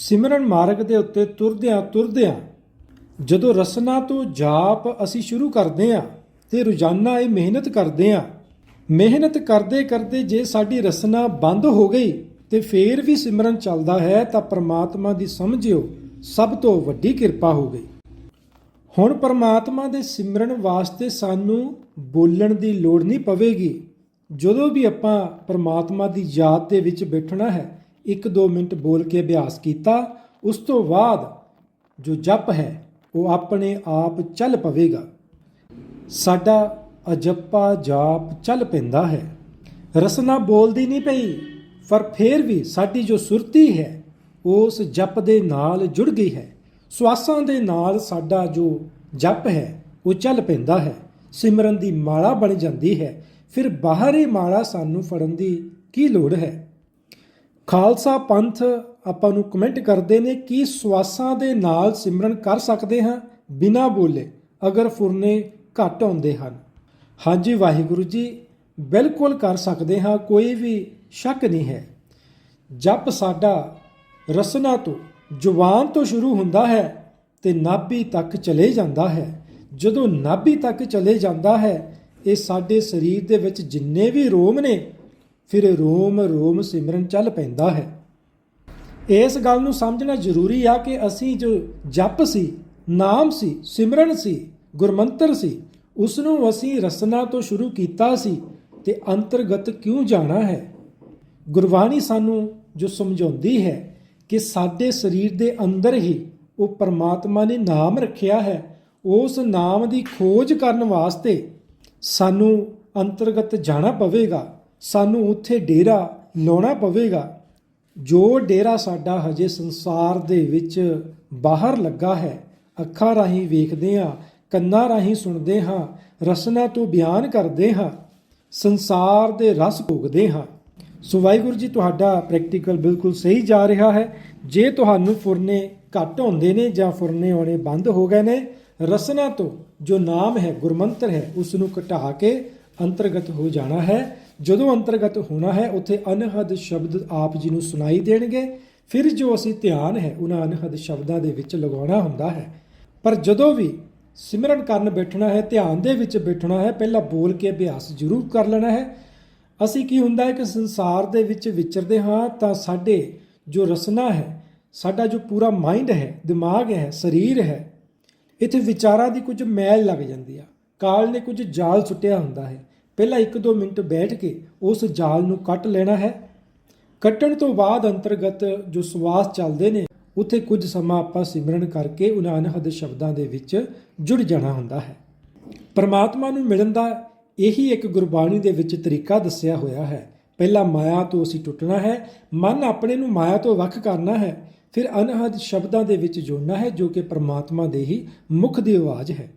ਸਿਮਰਨ ਮਾਰਗ ਦੇ ਉੱਤੇ ਤੁਰਦਿਆਂ ਤੁਰਦਿਆਂ ਜਦੋਂ ਰਸਨਾ ਤੋਂ ਜਾਪ ਅਸੀਂ ਸ਼ੁਰੂ ਕਰਦੇ ਹਾਂ ਤੇ ਰੋਜ਼ਾਨਾ ਇਹ ਮਿਹਨਤ ਕਰਦੇ ਹਾਂ। ਮਿਹਨਤ ਕਰਦੇ ਕਰਦੇ ਜੇ ਸਾਡੀ ਰਸਨਾ ਬੰਦ ਹੋ ਗਈ ਤੇ ਫੇਰ ਵੀ ਸਿਮਰਨ ਚੱਲਦਾ ਹੈ ਤਾਂ ਪ੍ਰਮਾਤਮਾ ਦੀ ਸਮਝਿਓ ਸਭ ਤੋਂ ਵੱਡੀ ਕਿਰਪਾ ਹੋ ਗਈ। ਹੁਣ ਪਰਮਾਤਮਾ ਦੇ ਸਿਮਰਨ ਵਾਸਤੇ ਸਾਨੂੰ ਬੋਲਣ ਦੀ ਲੋੜ ਨਹੀਂ ਪਵੇਗੀ। ਜਦੋਂ ਵੀ ਆਪਾਂ ਪਰਮਾਤਮਾ ਦੀ ਯਾਦ ਦੇ ਵਿੱਚ ਬੈਠਣਾ ਹੈ 1-2 ਮਿੰਟ ਬੋਲ ਕੇ ਅਭਿਆਸ ਕੀਤਾ, ਉਸ ਤੋਂ ਬਾਅਦ ਜੋ ਜਪ ਹੈ, ਉਹ ਆਪਣੇ ਆਪ ਚੱਲ ਪਵੇਗਾ। ਸਾਡਾ ਅਜੱਪਾ ਜਾਪ ਚੱਲ ਪੈਂਦਾ ਹੈ। ਰਸਨਾ ਬੋਲਦੀ ਨਹੀਂ ਪਈ, ਪਰ ਫੇਰ ਵੀ ਸਾਡੀ ਜੋ ਸੁਰਤੀ ਹੈ, ਉਸ ਜਪ ਦੇ ਨਾਲ ਜੁੜ ਗਈ ਹੈ। ਸਵਾਸਾਂ ਦੇ ਨਾਲ ਸਾਡਾ ਜੋ ਜਪ ਹੈ, ਉਹ ਚੱਲ ਪੈਂਦਾ ਹੈ। ਸਿਮਰਨ ਦੀ ਮਾਲਾ ਬਣ ਜਾਂਦੀ ਹੈ। ਫਿਰ ਬਾਹਰੀ ਮਾਲਾ ਸਾਨੂੰ ਫੜਨ ਦੀ ਕੀ ਲੋੜ ਹੈ? ਖਾਲਸਾ ਪੰਥ ਆਪਾਂ ਨੂੰ ਕਮੈਂਟ ਕਰਦੇ ਨੇ ਕਿ ਸਵਾਸਾਂ ਦੇ ਨਾਲ ਸਿਮਰਨ ਕਰ ਸਕਦੇ ਹਾਂ ਬਿਨਾਂ ਬੋਲੇ, ਅਗਰ ਫੁਰਨੇ ਘੱਟ ਆਉਂਦੇ ਹਨ। ਹਾਂਜੀ ਵਾਹਿਗੁਰੂ ਜੀ, ਬਿਲਕੁਲ ਕਰ ਸਕਦੇ ਹਾਂ, ਕੋਈ ਵੀ ਸ਼ੱਕ ਨਹੀਂ ਹੈ। ਜਪ ਸਾਡਾ ਰਸਨਾ ਤੋਂ, ਜ਼ੁਬਾਨ ਤੋਂ ਸ਼ੁਰੂ ਹੁੰਦਾ ਹੈ ਤੇ ਨਾਭੀ ਤੱਕ ਚਲੇ ਜਾਂਦਾ ਹੈ। ਜਦੋਂ ਨਾਭੀ ਤੱਕ ਚਲੇ ਜਾਂਦਾ ਹੈ, ਇਹ ਸਾਡੇ ਸਰੀਰ ਦੇ ਵਿੱਚ ਜਿੰਨੇ ਵੀ ਰੋਮ ਨੇ ਫਿਰ ਰੋਮ ਰੋਮ ਸਿਮਰਨ ਚੱਲ ਪੈਂਦਾ ਹੈ। ਇਸ ਗੱਲ ਨੂੰ ਸਮਝਣਾ ਜ਼ਰੂਰੀ ਆ ਕਿ ਅਸੀਂ ਜੋ ਜਪ ਸੀ, ਨਾਮ ਸੀ, ਸਿਮਰਨ ਸੀ, ਗੁਰਮੰਤਰ ਸੀ ਉਸ ਨੂੰ ਅਸੀਂ ਰਸਨਾ ਤੋਂ ਸ਼ੁਰੂ ਕੀਤਾ ਸੀ ਤੇ ਅੰਤਰਗਤ ਕਿਉਂ ਜਾਣਾ ਹੈ? ਗੁਰਬਾਣੀ ਸਾਨੂੰ ਜੋ ਸਮਝਾਉਂਦੀ ਹੈ ਕਿ ਸਾਡੇ ਸਰੀਰ ਦੇ ਅੰਦਰ ਹੀ ਉਹ ਪਰਮਾਤਮਾ ਨੇ ਨਾਮ ਰੱਖਿਆ ਹੈ, ਉਸ ਨਾਮ ਦੀ ਖੋਜ ਕਰਨ ਵਾਸਤੇ ਸਾਨੂੰ ਅੰਤਰਗਤ ਜਾਣਾ ਪਵੇਗਾ। ਸਾਨੂੰ ਉੱਥੇ ਡੇਰਾ ਲਾਉਣਾ ਪਵੇਗਾ। ਜੋ ਡੇਰਾ ਸਾਡਾ ਹਜੇ ਸੰਸਾਰ ਦੇ ਵਿੱਚ ਬਾਹਰ ਲੱਗਾ ਹੈ, ਅੱਖਾਂ ਰਾਹੀਂ ਵੇਖਦੇ ਹਾਂ, ਕੰਨਾਂ ਰਾਹੀਂ ਸੁਣਦੇ ਹਾਂ, ਰਸਨਾ ਤੋਂ ਬਿਆਨ ਕਰਦੇ ਹਾਂ, ਸੰਸਾਰ ਦੇ ਰਸ ਭੋਗਦੇ ਹਾਂ। ਸੋ ਵਾਹਿਗੁਰੂ ਜੀ, ਤੁਹਾਡਾ ਪ੍ਰੈਕਟੀਕਲ ਬਿਲਕੁਲ ਸਹੀ ਜਾ ਰਿਹਾ ਹੈ। ਜੇ ਤੁਹਾਨੂੰ ਫੁਰਨੇ ਘੱਟ ਹੁੰਦੇ ਨੇ ਜਾਂ ਫੁਰਨੇ ਆਉਣੇ ਬੰਦ ਹੋ ਗਏ ਨੇ, ਰਸਨਾ ਤੋਂ ਜੋ ਨਾਮ ਹੈ, ਗੁਰਮੰਤਰ ਹੈ ਉਸ ਨੂੰ ਘਟਾ ਕੇ ਅੰਤਰਗਤ ਹੋ ਜਾਣਾ ਹੈ। ਜਦੋਂ ਅੰਤਰਗਤ ਹੋਣਾ ਹੈ, ਉੱਥੇ ਅਨਹਦ ਸ਼ਬਦ ਆਪ ਜੀ ਨੂੰ ਸੁਣਾਈ ਦੇਣਗੇ। ਫਿਰ ਜੋ ਅਸੀਂ ਧਿਆਨ ਹੈ, ਉਹਨਾਂ ਅਨਹਦ ਸ਼ਬਦਾਂ ਦੇ ਵਿੱਚ ਲਗਾਉਣਾ ਹੁੰਦਾ ਹੈ। ਪਰ ਜਦੋਂ ਵੀ ਸਿਮਰਨ ਕਰਨ ਬੈਠਣਾ ਹੈ, ਧਿਆਨ ਦੇ ਵਿੱਚ ਬੈਠਣਾ ਹੈ, ਪਹਿਲਾਂ ਬੋਲ ਕੇ ਅਭਿਆਸ ਜ਼ਰੂਰ ਕਰ ਲੈਣਾ ਹੈ। ਅਸੀਂ ਕੀ ਹੁੰਦਾ ਹੈ ਕਿ ਸੰਸਾਰ ਦੇ ਵਿੱਚ ਵਿਚਰਦੇ ਹਾਂ, ਤਾਂ ਸਾਡੇ ਜੋ ਰਸਨਾ ਹੈ, ਸਾਡਾ ਜੋ ਪੂਰਾ ਮਾਈਂਡ ਹੈ, ਦਿਮਾਗ ਹੈ, ਸਰੀਰ ਹੈ, ਇੱਥੇ ਵਿਚਾਰਾਂ ਦੀ ਕੁਝ ਮੈਲ ਲੱਗ ਜਾਂਦੀ ਆ। ਕਾਲ ਨੇ ਕੁਝ ਜਾਲ ਸੁੱਟਿਆ ਹੁੰਦਾ ਹੈ। ਪਹਿਲਾਂ 1-2 ਮਿੰਟ ਬੈਠ ਕੇ ਉਸ ਜਾਲ ਨੂੰ ਕੱਟ ਲੈਣਾ ਹੈ। ਕੱਟਣ ਤੋਂ ਬਾਅਦ ਅੰਤਰਗਤ ਜੋ ਸਵਾਸ ਚੱਲਦੇ ਨੇ, ਉੱਥੇ ਕੁਝ ਸਮਾਂ ਆਪਾਂ ਸਿਮਰਨ ਕਰਕੇ ਉਹਨਾਂ ਅਨਹਦ ਸ਼ਬਦਾਂ ਦੇ ਵਿੱਚ ਜੁੜ ਜਾਣਾ ਹੁੰਦਾ ਹੈ। ਪਰਮਾਤਮਾ ਨੂੰ ਮਿਲਣ ਦਾ ਇਹੀ ਇੱਕ ਗੁਰਬਾਣੀ ਦੇ ਵਿੱਚ ਤਰੀਕਾ ਦੱਸਿਆ ਹੋਇਆ ਹੈ। ਪਹਿਲਾਂ ਮਾਇਆ ਤੋਂ ਅਸੀਂ ਟੁੱਟਣਾ ਹੈ, ਮਨ ਆਪਣੇ ਨੂੰ ਮਾਇਆ ਤੋਂ ਵੱਖ ਕਰਨਾ ਹੈ, ਫਿਰ ਅਨਹਦ ਸ਼ਬਦਾਂ ਦੇ ਵਿੱਚ ਜੋੜਨਾ ਹੈ, ਜੋ ਕਿ ਪਰਮਾਤਮਾ ਦੇ ਹੀ ਮੁਖ ਦੀ ਆਵਾਜ਼ ਹੈ।